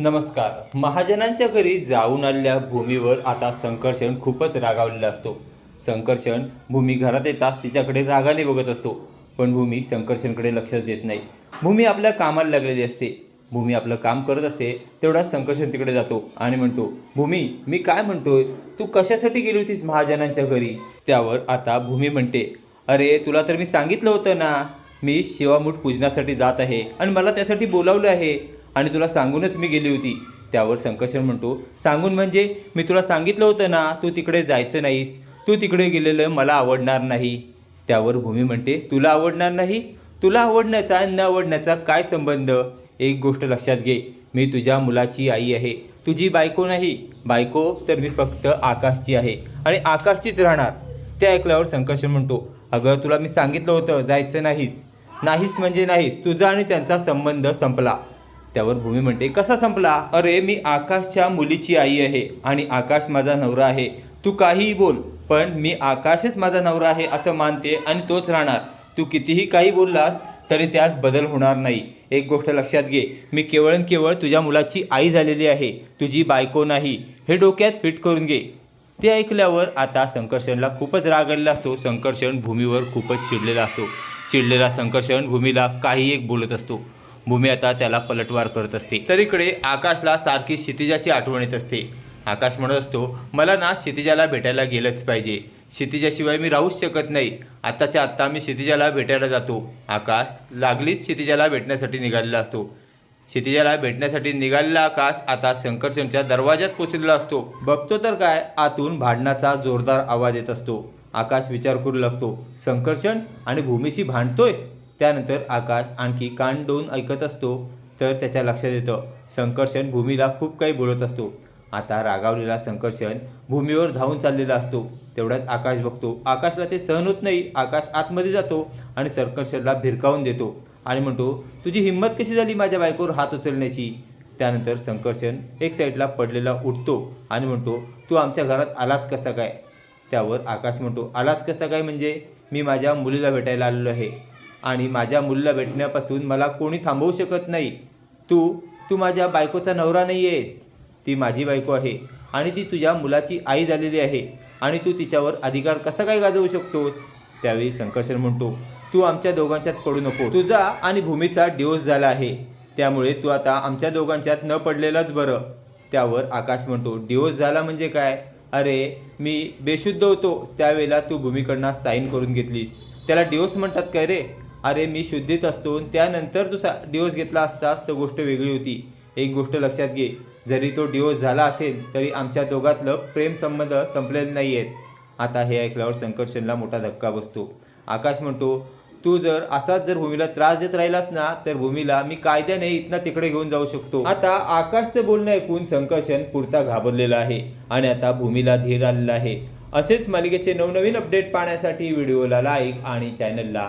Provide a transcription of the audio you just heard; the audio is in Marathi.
नमस्कार. महाजनांच्या घरी जाऊन आलेल्या भूमीवर आता संकर्षण खूपच रागावलेला असतो. संकर्षण भूमी घरात येताच तिच्याकडे रागाने बघत असतो. पण भूमी संकर्षणकडे लक्षच देत नाही. भूमी आपल्या कामाला लागलेली असते. भूमी आपलं काम करत असते तेवढाच संकर्षण तिकडे जातो आणि म्हणतो भूमी मी काय म्हणतोय? तू कशासाठी गेली होतीस महाजनांच्या घरी? त्यावर आता भूमी म्हणते अरे तुला तर मी सांगितलं होतं ना मी शिवामूठ पूजनासाठी जात आहे आणि मला त्यासाठी बोलावलं आहे. आणि तुला सांगूनच मी गेली होती. त्यावर संकर्षण म्हणतो सांगून म्हणजे? मी तुला सांगितलं होतं ना तू तिकडे जायचं नाहीस. तू तिकडे गेलेलं मला आवडणार नाही. त्यावर भूमी म्हणते तुला आवडणार नाही? तुला आवडण्याचा न आवडण्याचा काय संबंध? एक गोष्ट लक्षात घे. मी तुझ्या मुलाची आई आहे. तुझी बायको नाही. बायको तर मी फक्त आकाशची आहे आणि आकाशचीच राहणार. ते ऐकल्यावर संकर्षण म्हणतो अगं तुला मी सांगितलं होतं जायचं नाहीस. नाहीच म्हणजे नाहीस. तुझा आणि त्यांचा संबंध संपला. त्यावर भूमी म्हणते कसा संपला? अरे मी आकाशच्या मुलीची आई आहे आणि आकाश माझा नवरा आहे. तू काहीही बोल पण मी आकाशच माझा नवरा आहे असं मानते आणि तोच राहणार. तू कितीही काही बोललास तरी त्यात बदल होणार नाही. एक गोष्ट लक्षात घे मी केवळ केवळ तुझ्या मुलाची आई झालेली आहे. तुझी बायको नाही. हे डोक्यात फिट करून घे. ते ऐकल्यावर आता संकर्षणला खूपच राग आलेला असतो. संकर्षण भूमीवर खूपच चिडलेला असतो. चिडलेला संकर्षण भूमीला काही एक बोलत असतो. भूमी आता त्याला पलटवार करत असते. तर इकडे आकाशला सारखी क्षितिजाची आठवण येत असते. आकाश म्हणत असतो मला ना क्षितिजाला भेटायला गेलंच पाहिजे. क्षितिजाशिवाय मी राहूच शकत नाही. आत्ताच्या आत्ता मी क्षितिजाला भेटायला जातो. आकाश लागलीच क्षितिजाला भेटण्यासाठी निघालेला असतो. क्षितिजाला भेटण्यासाठी निघालेला आकाश आता संकर्षणच्या दरवाज्यात पोचलेला असतो. बघतो तर काय आतून भांडणाचा जोरदार आवाज येत असतो. आकाश विचार करू लागतो संकर्षण आणि भूमीशी भांडतोय? त्यानंतर आकाश आणखी कान डोन ऐकत असतो तर त्याच्या लक्षात येतं संकर्षण भूमीला खूप काही बोलत असतो. आता रागावलेला संकर्षण भूमीवर धावून चाललेला असतो. तेवढ्यात आकाश बघतो. आकाशला ते सहन होत नाही. आकाश आतमध्ये जातो आणि संकर्षणला भिरकावून देतो आणि म्हणतो तुझी हिंमत कशी झाली माझ्या बायकोवर हात उचलण्याची? त्यानंतर संकर्षण एक साईडला पडलेला उठतो आणि म्हणतो तू आमच्या घरात आलाच कसा काय? त्यावर आकाश म्हणतो आलाच कसा काय म्हणजे? मी माझ्या मुलीला भेटायला आलेलो आहे. आणि माझ्या मुलीला भेटण्यापासून मला कोणी थांबवू शकत नाही. तू तू माझ्या बायकोचा नवरा नाही आहेस ती माझी बायको आहे आणि ती तुझ्या मुलाची आई झालेली आहे आणि तू तिच्यावर अधिकार कसा काय गाजवू शकतोस? त्यावेळी संकर्षण म्हणतो तू आमच्या दोघांच्यात पडू नको. तुझा आणि भूमीचा डिवोर्स झाला आहे. त्यामुळे तू आता आमच्या दोघांच्यात न पडलेलंच बरं. त्यावर आकाश म्हणतो डिवोर्स झाला म्हणजे काय? अरे मी बेशुद्ध होतो. त्यावेळेला तू भूमीकडनं साईन करून घेतलीस. त्याला डिवोर्स म्हणतात काय रे? अरे मी शुद्धीत असतो आणि त्यानंतर तू सा घेतला असतास तर गोष्ट वेगळी होती. एक गोष्ट लक्षात घे. जरी तो डिओस झाला असेल तरी आमच्या दोघातलं प्रेम संबंध संपलेले नाही आहेत आता हे ऐकल्यावर संकर्षणला मोठा धक्का बसतो. आकाश म्हणतो तू जर असाच जर भूमीला त्रास देत राहिलास ना तर भूमीला मी कायद्याने इथनं तिकडे घेऊन जाऊ शकतो. आता आकाशचं बोलणं ऐकून संकर्षण पुरता घाबरलेला आहे आणि आता भूमीला धीर आलेला आहे. असेच मालिकेचे नवनवीन अपडेट पाहण्यासाठी व्हिडिओला लाईक आणि चॅनलला